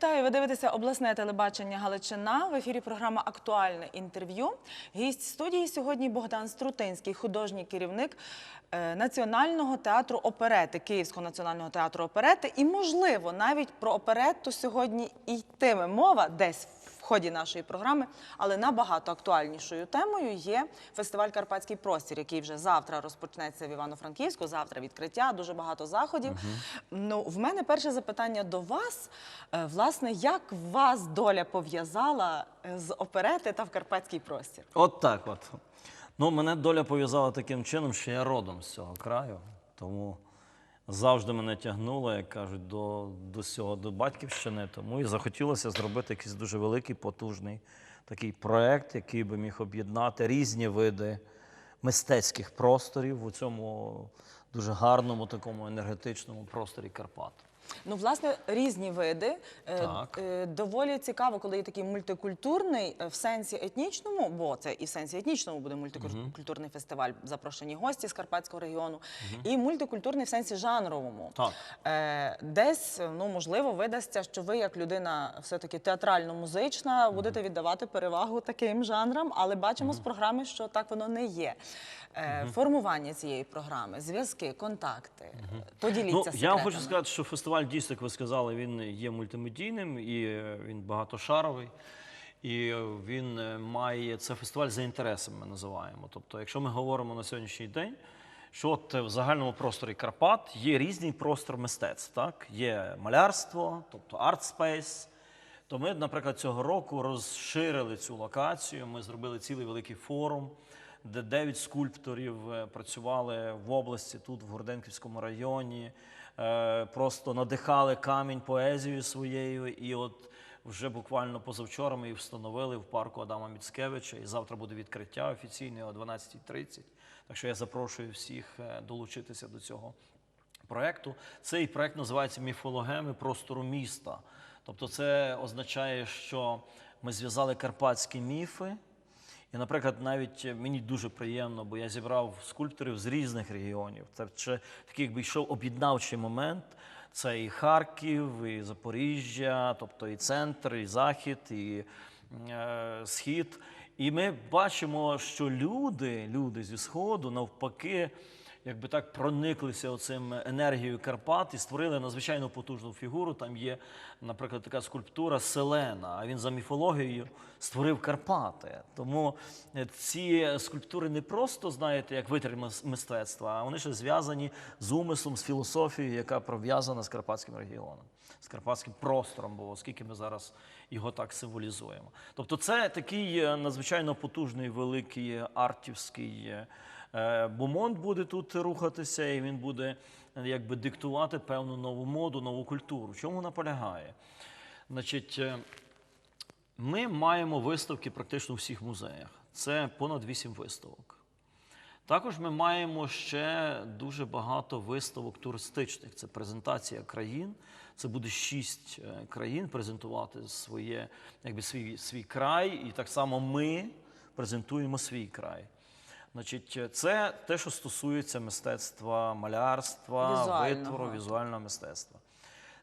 Вітаю! Ви дивитеся обласне телебачення Галичина. В ефірі програма Актуальне інтерв'ю. Гість студії сьогодні Богдан Струтинський, художній керівник е, Національного театру оперети, Київського національного театру оперети. І, можливо, навіть про оперету сьогодні йтиме мова десь ході нашої програми, але набагато актуальнішою темою є фестиваль Карпатський простір, який вже завтра розпочнеться в Івано-Франківську. Завтра відкриття, дуже багато заходів. Ну, в мене перше запитання до вас. Е, Власне, як вас доля пов'язала е, з оперети та в Карпатський простір? От так от. Ну, мене доля пов'язала таким чином, що я родом з цього краю, тому завжди мене тягнуло, як кажуть, до, до цього, до батьківщини. Тому і захотілося зробити якийсь дуже великий, потужний такий проект, який би міг об'єднати різні види мистецьких просторів у цьому дуже гарному такому енергетичному просторі Карпат. Ну, власне, різні види. Е, Так. е, Доволі цікаво, коли є такий мультикультурний е, в сенсі етнічному, бо це і в сенсі етнічному буде мультикультурний фестиваль, запрошені гості з Карпатського регіону, і мультикультурний в сенсі жанровому. Так. Е, Десь, ну можливо, видасться, що ви, як людина, все-таки театрально-музична, будете віддавати перевагу таким жанрам, але бачимо з програми, що так воно не є. Е, Формування цієї програми, зв'язки, контакти. То діліться Ну, секретами. я вам хочу сказати, що фестиваль дійсно, як ви сказали, він є мультимедійним і е, він багатошаровий. І е, він е, має це фестиваль за інтересами, ми називаємо. Тобто, якщо ми говоримо на сьогоднішній день, що от в загальному просторі Карпат є різний простор мистецтв. Так? Є малярство, тобто арт-спейс. То ми, наприклад, цього року розширили цю локацію. Ми зробили цілий великий форум, де дев'ять скульпторів працювали в області, тут, в Горденківському районі, просто надихали камінь поезією своєю. І от вже буквально позавчора ми їх встановили в парку Адама Міцкевича. І завтра буде відкриття офіційне о 12.30. Так що я запрошую всіх е, долучитися до цього проекту. Цей проект називається Міфологеми простору міста. Тобто, це означає, що ми зв'язали карпатські міфи. І, наприклад, навіть мені дуже приємно, бо я зібрав скульпторів з різних регіонів. Це ще такий, якби йшов об'єднавчий момент. Це і Харків, і Запоріжжя, тобто і центр, і захід, і е, схід. І ми бачимо, що люди, люди зі сходу, навпаки, якби так прониклися оцим енергією Карпат і створили надзвичайно потужну фігуру. Там є, наприклад, така скульптура Селена. А він за міфологією створив Карпати. Тому е, ці скульптури не просто, знаєте, як витвір мистецтва, а вони ще зв'язані з умислом, з філософією, яка пров'язана з карпатським регіоном, з карпатським простором, бо оскільки ми зараз його так символізуємо. Тобто, це такий е, надзвичайно потужний великий артівський. Е, Бомонд буде тут рухатися, і він буде е, якби диктувати певну нову моду, нову культуру. Чому вона полягає? Значить, е, ми маємо виставки практично у всіх музеях. Це понад вісім виставок. Також ми маємо ще дуже багато виставок туристичних. Це презентація країн. Це буде шість країн презентувати своє, якби свій, свій край, і так само ми презентуємо свій край. Значить, е, це те, що стосується мистецтва, малярства, Візуального. витвору, візуального мистецтва.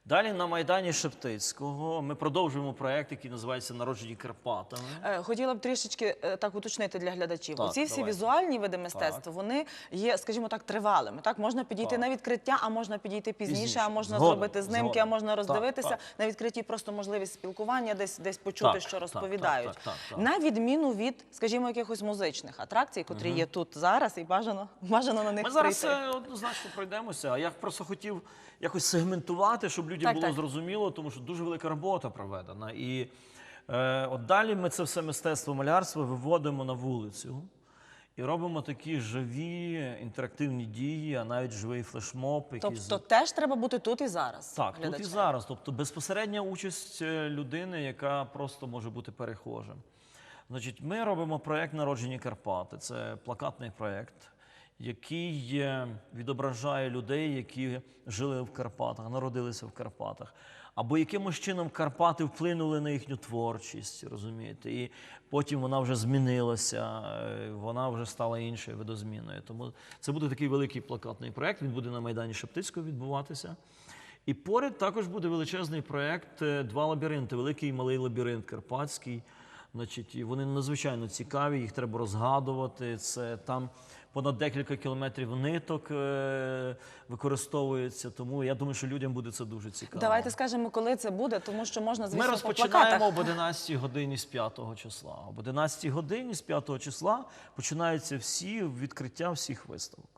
Далі на Майдані Шептицького ми продовжуємо проект, який називається Народжені Карпатами. Е, Хотіла б трішечки е, так уточнити для глядачів. Так, Ці всі давайте. візуальні види мистецтва, Так. вони є, скажімо так, тривалими. Так можна підійти Так. на відкриття, а можна підійти пізніше, Пізніше. а можна Згоден, зробити знимки, згоден. а можна Так, роздивитися. так. На відкритті просто можливість спілкування, десь десь почути, Так, що так, розповідають. так, так, так, так. На відміну від, скажімо, якихось музичних атракцій, котрі є тут зараз, і бажано бажано на них Ми зараз прийти. е, однозначно пройдемося. А я просто хотів якось сегментувати, щоб людям Так, було так. зрозуміло, тому що дуже велика робота проведена. І е, от далі ми це все мистецтво малярство виводимо на вулицю і робимо такі живі інтерактивні дії, а навіть живий флешмоб. який Тобто теж треба бути тут і зараз. так, тут і зараз. Тобто безпосередня участь е, людини, яка просто може бути перехожим. Значить, ми робимо проєкт Народжені Карпати. Це плакатний проєкт, який е, відображає людей, які жили в Карпатах, народилися в Карпатах. Або якимось чином Карпати вплинули на їхню творчість, розумієте, і потім вона вже змінилася, е, вона вже стала іншою видозміною. Тому це буде такий великий плакатний проєкт. Він буде на Майдані Шептицького відбуватися. І поряд також буде величезний проєкт е, Два лабіринти, великий і малий лабіринт Карпатський. Значить, вони надзвичайно цікаві, їх треба розгадувати. Це там понад декілька кілометрів ниток е, використовується. Тому я думаю, що людям буде це дуже цікаво. Давайте скажемо, коли це буде, тому що можна, звісно, Ми розпочинаємо об 11 годині з 5 числа. Об 11 годині з 5 числа починаються всі відкриття всіх виставок.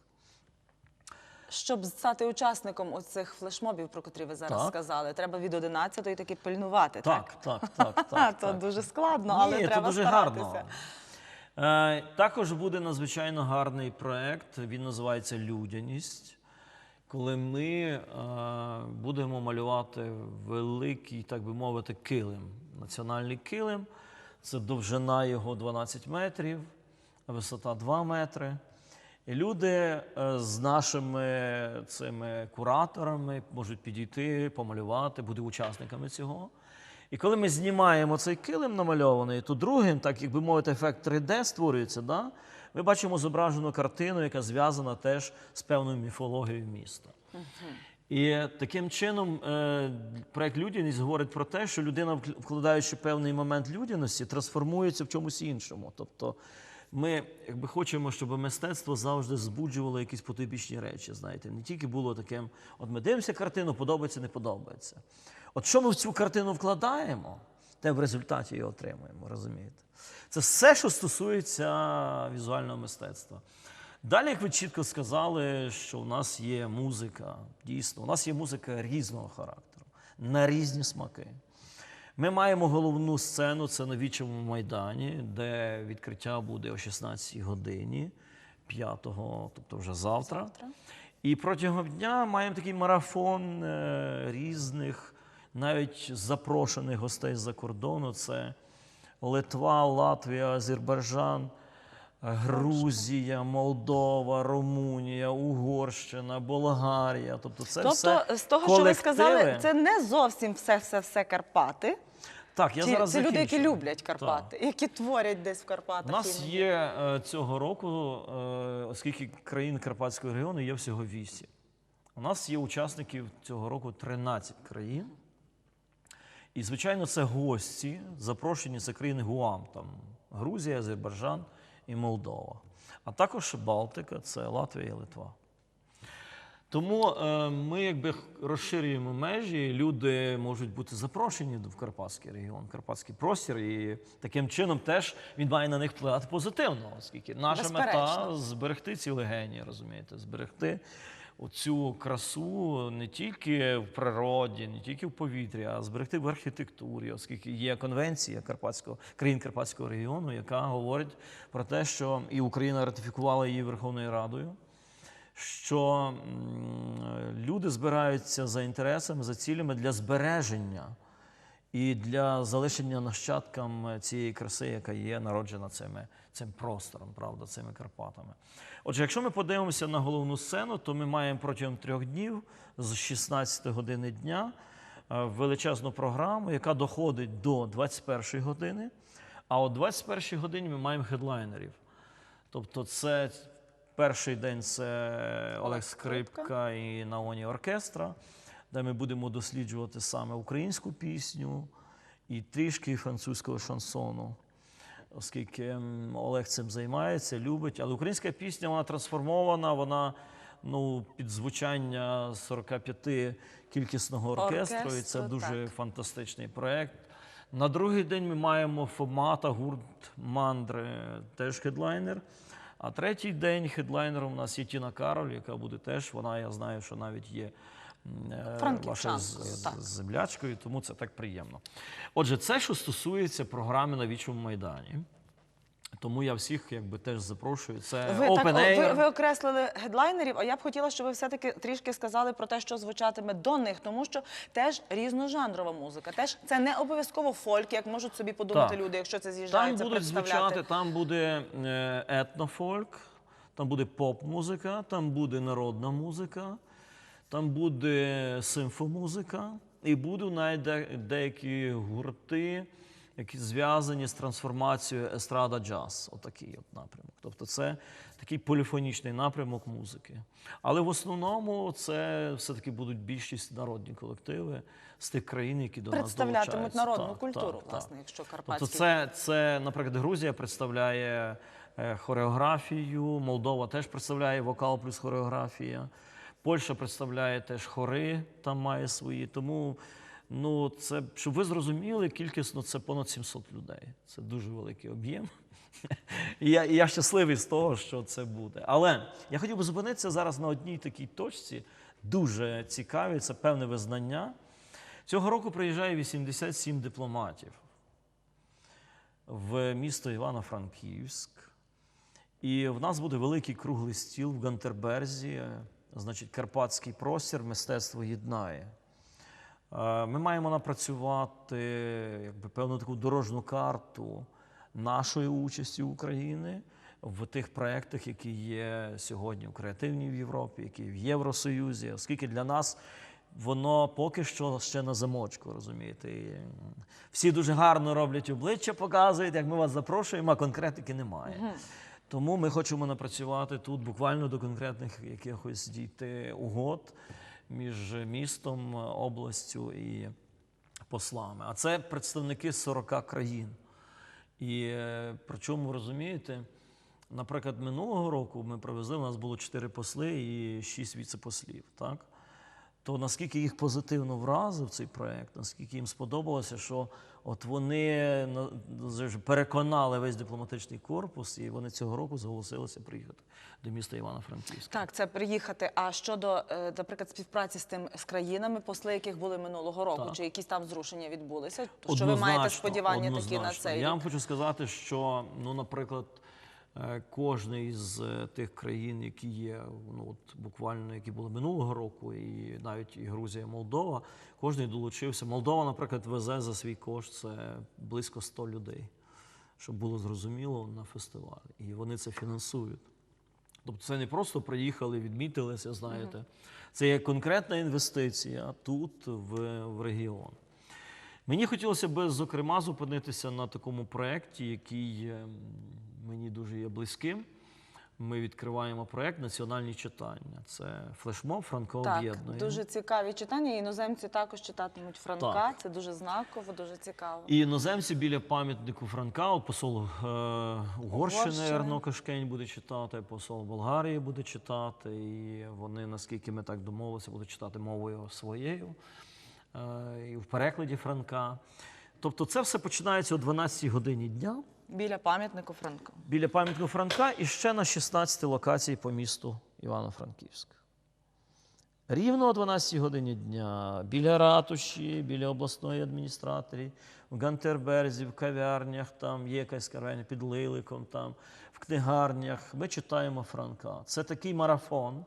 Щоб стати учасником оцих флешмобів, про котрі ви зараз Так. сказали, треба від 11-ї таки пильнувати. Так, Так, так, так, А, так. то дуже складно, але треба дуже старатися. гарно. Е, також буде надзвичайно гарний проєкт, він називається Людяність. Коли ми е, будемо малювати великий, так би мовити, килим, національний килим. Це довжина його 12 метрів, висота 2 метри. І люди е, з нашими цими кураторами можуть підійти, помалювати, бути учасниками цього. І коли ми знімаємо цей килим намальований, то другим, так як би мовити, ефект 3D створюється, да? ми бачимо зображену картину, яка зв'язана теж з певною міфологією міста. І таким чином е, проект людяність говорить про те, що людина, вкладаючи певний момент людяності, трансформується в чомусь іншому. Тобто ми якби хочемо, щоб мистецтво завжди збуджувало якісь потойбічні речі. Знаєте, не тільки було таким, от ми дивимося картину, подобається, не подобається. От що ми в цю картину вкладаємо, те в результаті і отримуємо, розумієте? Це все, що стосується візуального мистецтва. Далі, як ви чітко сказали, що у нас є музика, дійсно, у нас є музика різного характеру, на різні смаки. Ми маємо головну сцену, це на Вічому майдані, де відкриття буде о 16 годині, 5-го, тобто вже завтра. Завтра. І протягом дня маємо такий марафон е, різних, навіть запрошених гостей з-за кордону. Це Литва, Латвія, Азербайджан, Грузія, Молдова, Румунія, Угорщина, Болгарія. Тобто це Тобто, все з того, що ви сказали, це не зовсім все, все, все Карпати. Так, я Чи зараз це люди, які люблять Карпати, які творять десь в У нас іноді. є е, цього року, е, оскільки країн Карпатського регіону є всього 8. У нас є учасників цього року 13 країн. І, звичайно, це гості, запрошені це країни ГУАМ, там Грузія, Азербайджан і Молдова. А також Балтика, це Латвія і Литва. Тому е, ми якби розширюємо межі, люди можуть бути запрошені в Карпатський регіон, Карпатський простір, і таким чином теж він має на них впливати позитивно, оскільки наша мета зберегти ці легені, розумієте, зберегти оцю красу не тільки в природі, не тільки в повітрі, а зберегти в архітектурі, оскільки є конвенція Карпатського країн Карпатського регіону, яка говорить про те, що і Україна ратифікувала її Верховною Радою що люди збираються за інтересами, за цілями для збереження і для залишення нащадкам цієї краси, яка є народжена цими, цим простором, правда, цими Карпатами. Отже, якщо ми подивимося на головну сцену, то ми маємо протягом трьох днів з 16 години дня е, величезну програму, яка доходить до 21 години. А о 21 годині ми маємо хедлайнерів. Тобто, це перший день це Олег Скрипка і Наоні Оркестра, де ми будемо досліджувати саме українську пісню і трішки французького шансону. Оскільки Олег цим займається, любить. Але українська пісня вона трансформована, вона ну, під звучання 45 кількісного оркестру, і це дуже так. фантастичний проєкт. На другий день ми маємо Фомата, гурт Мандри, теж хедлайнер. А третій день хедлайнером у нас є Тіна Кароль, яка буде теж. Вона, я знаю, що навіть є е, з- землячкою, тому це так приємно. Отже, це, що стосується програми на Вічому Майдані. Тому я всіх якби теж запрошую. Це Ви, Open ви, Air. ви окреслили гедлайнерів, а я б хотіла, щоб ви все-таки трішки сказали про те, що звучатиме до них, тому що теж різножанрова музика. Теж це не обов'язково фольк, як можуть собі подумати Так. люди, якщо це Там будуть звучати, там буде е, етнофольк, там буде поп-музика, там буде народна музика, там буде симфомузика, і будуть навіть деякі гурти які зв'язані з трансформацією естрада джаз. Отакий от напрямок. Тобто це такий поліфонічний напрямок музики. Але в основному це все-таки будуть більшість народні колективи з тих країн, які до нас Представлятимуть долучаються. народну Так, культуру, так, так. власне, якщо Тобто це, це, наприклад, Грузія представляє е, хореографію, Молдова теж представляє вокал плюс хореографія, Польща представляє теж хори, там має свої. Тому, ну, це, щоб ви зрозуміли, кількісно це понад 700 людей. Це дуже великий об'єм. І я, я щасливий з того, що це буде. Але я хотів би зупинитися зараз на одній такій точці, дуже цікавій, це певне визнання. Цього року приїжджає 87 дипломатів в місто Івано-Франківськ. І в нас буде великий круглий стіл в Гантерберзі, значить, Карпатський простір, мистецтво єднає. Е, Ми маємо напрацювати якби, певну таку дорожню карту нашої участі України в тих проєктах, які є сьогодні в креативній в Європі, які в Євросоюзі, оскільки для нас воно поки що ще на замочку, розумієте. І, всі дуже гарно роблять обличчя, показують, як ми вас запрошуємо, а конкретики немає. Тому ми хочемо напрацювати тут буквально до конкретних якихось дійти угод між містом, областю і послами. А це представники 40 країн. І при причому розумієте, наприклад, минулого року ми привезли, у нас було 4 посли і 6 віцепослів. Так? То наскільки їх позитивно вразив цей проект, наскільки їм сподобалося, що от вони вже переконали весь дипломатичний корпус, і вони цього року зголосилися приїхати до міста Івано-Франківська. Так, це приїхати. А щодо, е, наприклад, співпраці з тим з країнами, посли, яких були минулого року, Так. чи якісь там зрушення відбулися? Що ви маєте Однозначно, сподівання такі на однозначно. цей Я вам хочу сказати, що, ну, наприклад, кожний з е, тих країн, які є, ну от буквально які були минулого року, і навіть і Грузія, і Молдова, кожний долучився. Молдова, наприклад, везе за свій кошт це близько 100 людей, щоб було зрозуміло на фестивалі. І вони це фінансують. Тобто це не просто приїхали, відмітилися, знаєте. Це є конкретна інвестиція тут, в, в регіон. Мені хотілося б, зокрема, зупинитися на такому проєкті, який е, м, мені дуже є близьким. Ми відкриваємо проєкт Національні читання. Це флешмоб Франко Так, дуже цікаві читання. Іноземці також читатимуть Франка. Так. Це дуже знаково, дуже цікаво. І іноземці біля пам'ятнику Франка, посол е, Угорщини Угорщини. Ерно Кашкень буде читати, посол Болгарії буде читати. І вони, наскільки ми так домовилися, будуть читати мовою своєю е, і в перекладі Франка. Тобто це все починається о 12 годині дня Біля пам'ятнику Франка. біля пам'ятнику Франка і ще на 16 локацій по місту Івано-Франківськ. Рівно о 12 годині дня біля ратуші, біля обласної адміністрації, в Гантерберзі, в кав'ярнях, там є якась кав'ярня під Лиликом, там, в книгарнях. Ми читаємо Франка. Це такий марафон,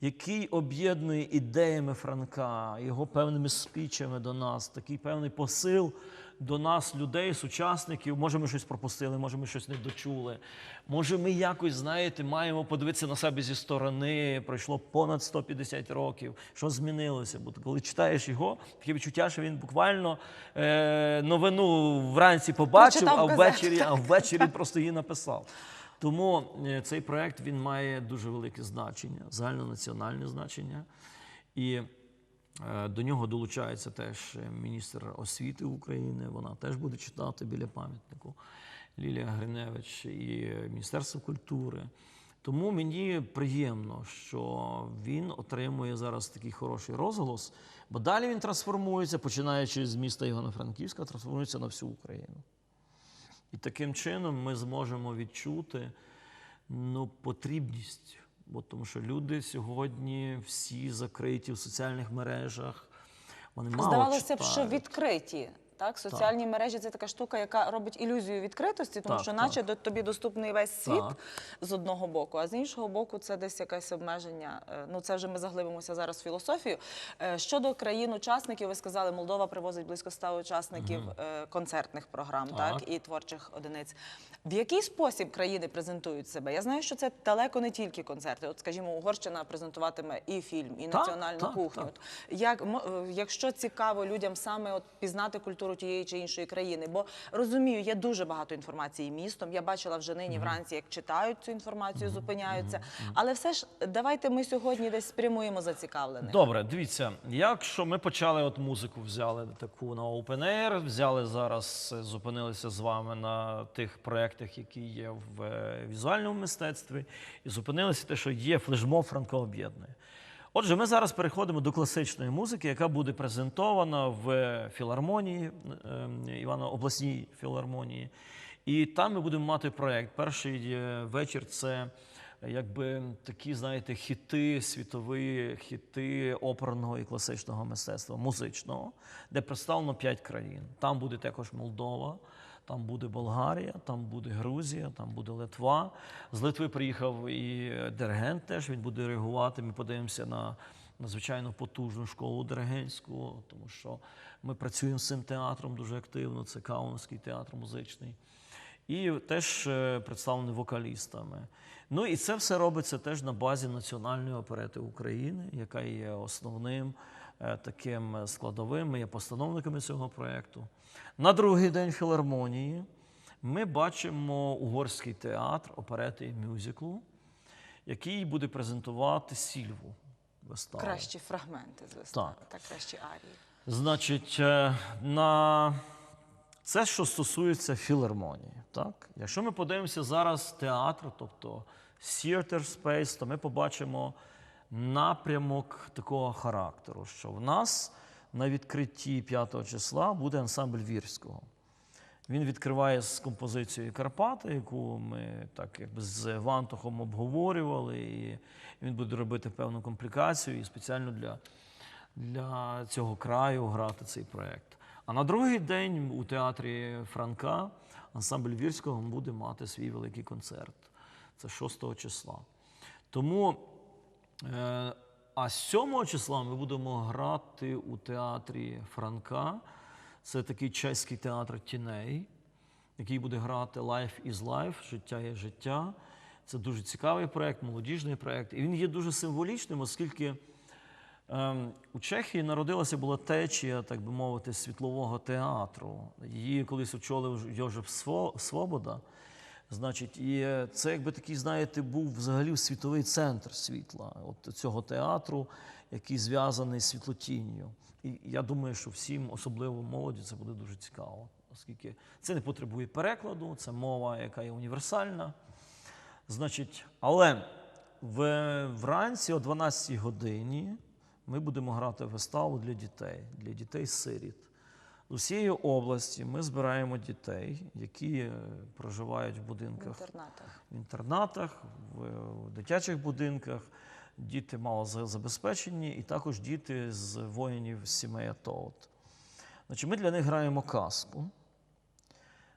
який об'єднує ідеями Франка, його певними спічами до нас, такий певний посил до нас, людей, сучасників. Може, ми щось пропустили, може, ми щось не дочули. Може, ми якось, знаєте, маємо подивитися на себе зі сторони. Пройшло понад 150 років. Що змінилося? Бо коли читаєш його, таке відчуття, що він буквально е, новину вранці побачив, а ввечері, а ввечері просто її написав. Тому е, цей проект він має дуже велике значення, загальнонаціональне значення. І до нього долучається теж е, міністр освіти України. Вона теж буде читати біля пам'ятнику Лілія Гриневич і е, Міністерство культури. Тому мені приємно, що він отримує зараз такий хороший розголос, бо далі він трансформується, починаючи з міста Івано-Франківська, трансформується на всю Україну. І таким чином ми зможемо відчути ну, потрібність. Бо тому що люди сьогодні всі закриті в соціальних мережах. Вони мало Здавалося б, що відкриті. Так, соціальні мережі це така штука, яка робить ілюзію відкритості, тому Так, що, наче до тобі доступний весь світ Так. з одного боку, а з іншого боку, це десь якесь обмеження. Е, Ну це вже ми заглибимося зараз в філософію. Е, Щодо країн-учасників, ви сказали, Молдова привозить близько 100 учасників е, концертних програм, так. Так. і творчих одиниць. В який спосіб країни презентують себе? Я знаю, що це далеко не тільки концерти. От, скажімо, Угорщина презентуватиме і фільм, і Так, національну так, кухню. так. Як якщо цікаво людям саме от пізнати культуру театру тієї чи іншої країни. Бо розумію, є дуже багато інформації містом. Я бачила вже нині вранці, як читають цю інформацію, зупиняються. Але все ж давайте ми сьогодні десь спрямуємо зацікавлених. Добре, дивіться, якщо ми почали от музику, взяли таку на Open Air, взяли зараз, е, зупинилися з вами на тих проєктах, які є в е, візуальному мистецтві, і зупинилися те, що є флешмоб Франко об'єднує. Отже, ми зараз переходимо до класичної музики, яка буде презентована в філармонії е, Івано обласній філармонії. І там ми будемо мати проєкт. Перший е, вечір це якби такі, знаєте, хіти, світові хіти оперного і класичного мистецтва, музичного, де представлено п'ять країн. Там буде також Молдова, там буде Болгарія, там буде Грузія, там буде Литва. З Литви приїхав і диригент теж, він буде реагувати. Ми подивимося на надзвичайно потужну школу диригентську, тому що ми працюємо з цим театром дуже активно. Це Каунський театр музичний і теж е, представлений вокалістами. Ну і це все робиться теж на базі Національної оперети України, яка є основним е, таким складовим. Ми є постановниками цього проєкту. На другий день філармонії ми бачимо угорський театр оперети і мюзиклу, який буде презентувати Сільву виставу. Кращі фрагменти з вистави Так. та кращі арії. Значить, е, на це, що стосується філармонії. Так? Якщо ми подивимося зараз театр, тобто theater space, то ми побачимо напрямок такого характеру, що в нас на відкритті 5 числа буде ансамбль Вірського. Він відкриває з композицією Карпати, яку ми так якби з Вантухом обговорювали, і він буде робити певну комплікацію і спеціально для, для цього краю грати цей проєкт. А на другий день у театрі Франка ансамбль Вірського буде мати свій великий концерт. Це 6 числа. Тому Е, А 7 числа ми будемо грати у театрі Франка. Це такий чеський театр тіней, який буде грати Life is Life, життя є життя. Це дуже цікавий проєкт, молодіжний проєкт. І він є дуже символічним, оскільки ем, у Чехії народилася була течія, так би мовити, світлового театру. Її колись очолив Йожеф Свобода. Значить, і е, це якби такий, знаєте, був взагалі світовий центр світла, от цього театру, який зв'язаний з світлотінню. І я думаю, що всім, особливо молоді, це буде дуже цікаво, оскільки це не потребує перекладу, це мова, яка є універсальна. Значить, але в, вранці о 12 годині ми будемо грати виставу для дітей, для дітей-сиріт. З усієї області ми збираємо дітей, які е, проживають в В будинках інтернатах. в інтернатах, в, в дитячих будинках, діти малозабезпечені, і також діти з воїнів сімей АТО. Значить, ми для них граємо казку.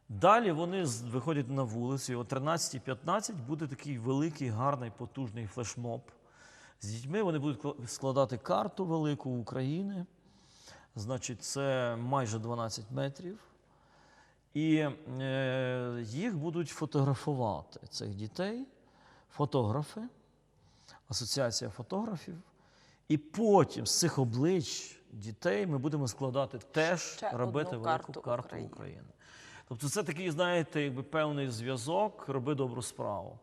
Далі вони виходять на вулицю, і о 13.15 буде такий великий, гарний, потужний флешмоб. З дітьми вони будуть складати карту велику України. Значить, це майже 12 метрів. І е, їх будуть фотографувати цих дітей, фотографи, асоціація фотографів. І потім з цих облич дітей ми будемо складати теж Ще робити велику карту карту України. України. Тобто це такий, знаєте, якби певний зв'язок, роби добру справу.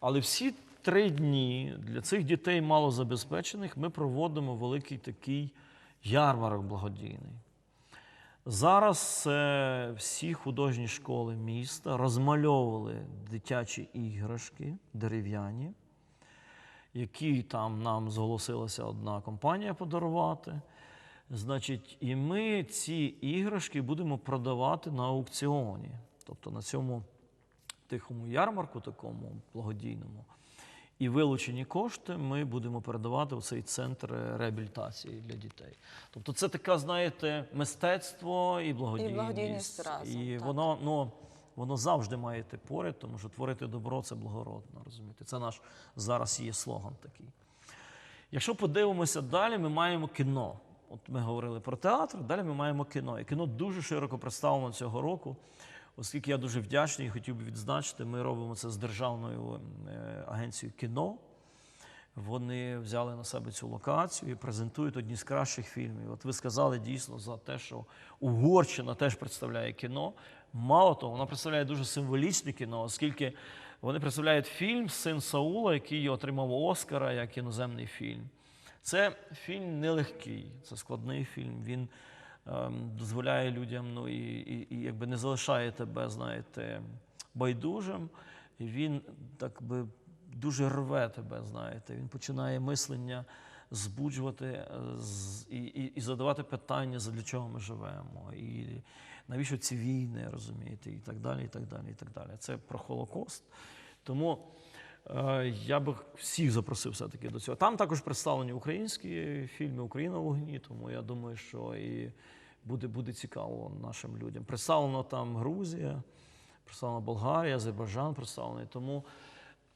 Але всі три дні для цих дітей малозабезпечених ми проводимо великий такий ярмарок благодійний. Зараз е, всі художні школи міста розмальовували дитячі іграшки дерев'яні, які там нам зголосилася одна компанія подарувати. Значить, і ми ці іграшки будемо продавати на аукціоні, тобто на цьому тихому ярмарку, такому благодійному. І вилучені кошти ми будемо передавати у цей центр реабілітації для дітей. Тобто, це таке, знаєте, мистецтво і благодійність. благодійність разом, І так. воно, ну, воно завжди має йти поряд, тому що творити добро це благородно, розумієте? Це наш зараз є слоган такий. Якщо подивимося далі, ми маємо кіно. От ми говорили про театр, далі ми маємо кіно. І кіно дуже широко представлено цього року, оскільки я дуже вдячний і хотів би відзначити, ми робимо це з Державною е, агенцією кіно. вони взяли на себе цю локацію і презентують одні з кращих фільмів. От ви сказали дійсно за те, що Угорщина теж представляє кіно. Мало того, вона представляє дуже символічне кіно, оскільки вони представляють фільм Син Саула, який отримав Оскара як іноземний фільм. Це фільм нелегкий, це складний фільм. Він ем, дозволяє людям, ну і, і, і якби не залишає тебе, знаєте, байдужим. І він так би дуже рве тебе, знаєте. Він починає мислення збуджувати е, і, і, і задавати питання, для чого ми живемо, і навіщо ці війни, розумієте, і так далі, і так далі, і так далі. Це про Холокост. Тому е, я би всіх запросив все-таки до цього. Там також представлені українські фільми Україна в вогні, тому я думаю, що і буде, буде цікаво нашим людям. Представлена там Грузія, представлена Болгарія, Азербайджан представлений. Тому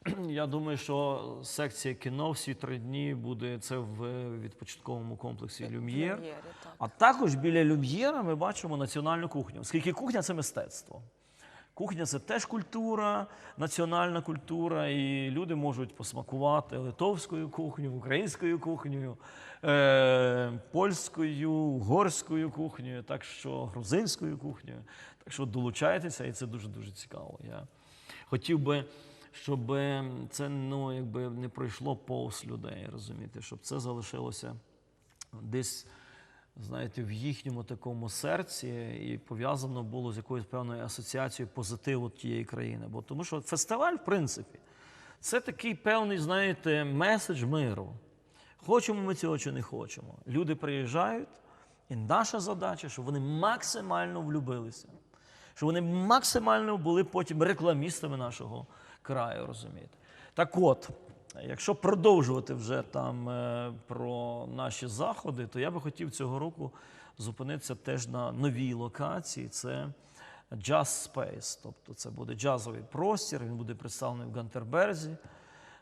я думаю, що секція кіно всі три дні буде це в відпочинковому комплексі Люм'єр. А також біля Люм'єра ми бачимо національну кухню, оскільки кухня це мистецтво. Кухня це теж культура, національна культура, і люди можуть посмакувати литовською кухнею, українською кухнею, е, польською, угорською кухнею, так що грузинською кухнею. Так що долучайтеся, і це дуже дуже цікаво. Я хотів би, щоб це ну, якби не пройшло повз людей, розумієте, щоб це залишилося десь, знаєте, в їхньому такому серці і пов'язано було з якоюсь певною асоціацією позитиву тієї країни. Бо тому що фестиваль, в принципі, це такий певний, знаєте, меседж миру. Хочемо ми цього чи не хочемо. Люди приїжджають, і наша задача, щоб вони максимально влюбилися, щоб вони максимально були потім рекламістами нашого краю, розумієте. Так от, якщо продовжувати вже там е, про наші заходи, то я би хотів цього року зупинитися теж на новій локації. Це Jazz Space, тобто це буде джазовий простір, він буде представлений в Гантерберзі.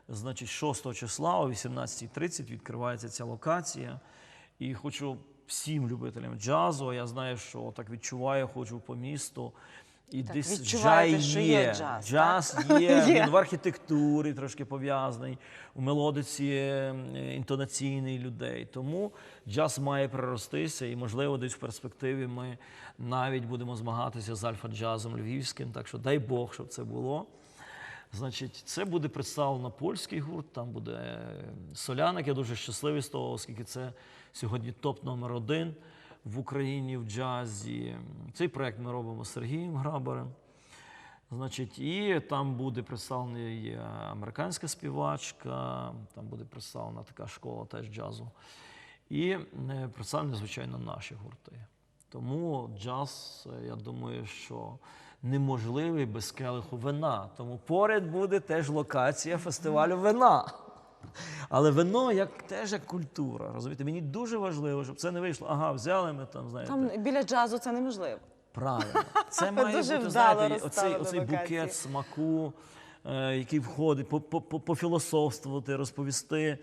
Значить, 6 числа о 18.30 відкривається ця локація. І хочу всім любителям джазу, а я знаю, що так відчуваю, ходжу по місту. І Так, десь джаз що є. є джаз, Джаз так? є, він в архітектурі трошки пов'язаний, у мелодиці інтонаційний людей. Тому джаз має приростися, і, можливо, десь в перспективі ми навіть будемо змагатися з альфа-джазом львівським. Так що дай Бог, щоб це було. Значить, це буде представлено польський гурт, там буде е, Соляник. Я дуже щасливий з того, оскільки це сьогодні топ номер один в Україні в джазі. Цей проект ми робимо з Сергієм Грабарем. Значить, і там буде представлена американська співачка, там буде представлена така школа теж джазу. І е, представлені, звичайно, наші гурти. Тому джаз, е, я думаю, що неможливий без келиху вина. Тому поряд буде теж локація фестивалю вина. Але вино як теж як культура. Розумієте, мені дуже важливо, щоб це не вийшло. Ага, взяли ми там, знаєте. Там біля джазу це неможливо. Правильно. Це має Дуже бути знаєте, оцей, оцей букет смаку, е, який входить, по- по- по- пофілософствувати, розповісти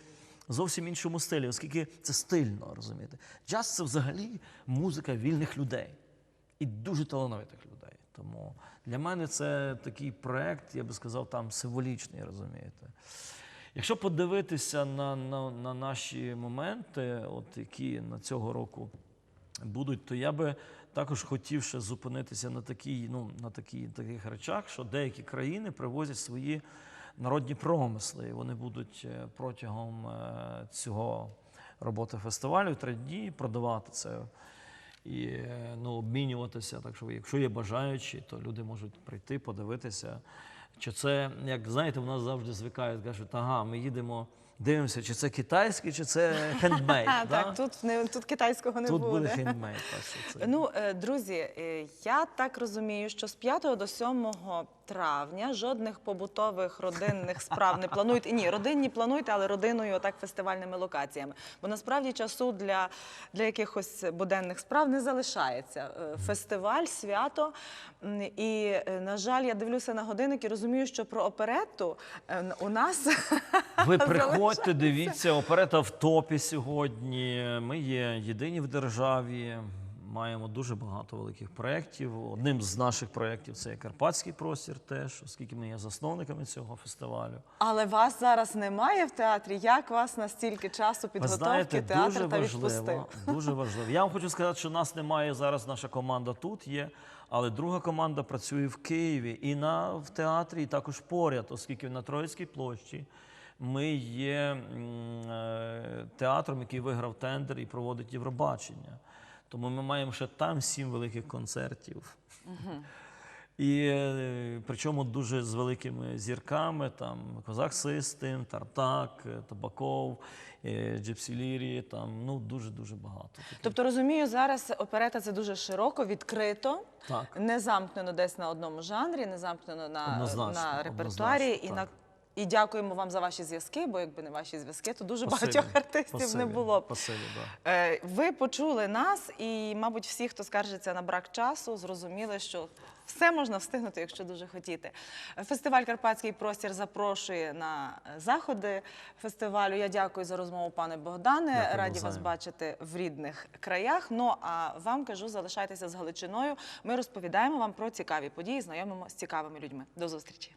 зовсім іншому стилі, оскільки це стильно, розумієте. Джаз це взагалі музика вільних людей і дуже талановитих людей. Тому для мене це такий проект, я би сказав, там символічний, розумієте. Якщо подивитися на, на, на наші моменти, от які на цього року будуть, то я би також хотів ще зупинитися на такій, ну, на такій, таких речах, що деякі країни привозять свої народні промисли. І вони будуть е, протягом е, цього роботи фестивалю три дні продавати це і е, ну, обмінюватися. Так що, якщо є бажаючі, то люди можуть прийти, подивитися. Чи це, як знаєте, в нас завжди звикають, кажуть, ага, ми їдемо, дивимося, чи це китайський, чи це хендмейд. Так, тут, не, тут китайського не Тут буде. буде хендмейд. Що це. Ну, е, друзі, е, я так розумію, що з 5 до 7 травня жодних побутових родинних справ не плануєте. Ні, родинні плануйте, але родиною отак фестивальними локаціями. Бо насправді часу для, для якихось буденних справ не залишається. Е, Фестиваль, свято. І, е, на жаль, я дивлюся на годинник і розумію, що про оперетту е, у нас Ви приходьте, дивіться, оперета в топі сьогодні. Ми є єдині в державі. Маємо дуже багато великих проєктів. Одним з наших проєктів це є Карпатський простір, теж, оскільки ми є засновниками цього фестивалю. Але вас зараз немає в театрі. Як вас настільки часу підготовки знаєте, театр дуже та відпустив? важливо, дуже важливо. Я вам хочу сказати, що нас немає зараз. Наша команда тут є, але друга команда працює в Києві і на в театрі, і також поряд, оскільки на Троїцькій площі ми є е, театром, який виграв тендер і проводить Євробачення. Тому ми маємо ще там сім великих концертів. І е, причому дуже з великими зірками, там Козак Систин, Тартак, е, Табаков, е, Джипсі Лірі, там ну дуже-дуже багато. таких. Тобто розумію, зараз оперета це дуже широко, відкрито, Так. не замкнено десь на одному жанрі, не замкнено на, Однозначно, на репертуарі однозначно, і на. І дякуємо вам за ваші зв'язки, бо якби не ваші зв'язки, то дуже Спасибі, багатьох артистів не було б. спасибі, да. Е, Ви почули нас, і, мабуть, всі, хто скаржиться на брак часу, зрозуміли, що все можна встигнути, якщо дуже хотіти. Фестиваль Карпатський простір запрошує на заходи фестивалю. Я дякую за розмову, пане Богдане. Дякую Раді вас бачити в рідних краях. Ну а вам кажу, залишайтеся з Галичиною. Ми розповідаємо вам про цікаві події, знайомимо з цікавими людьми. До зустрічі.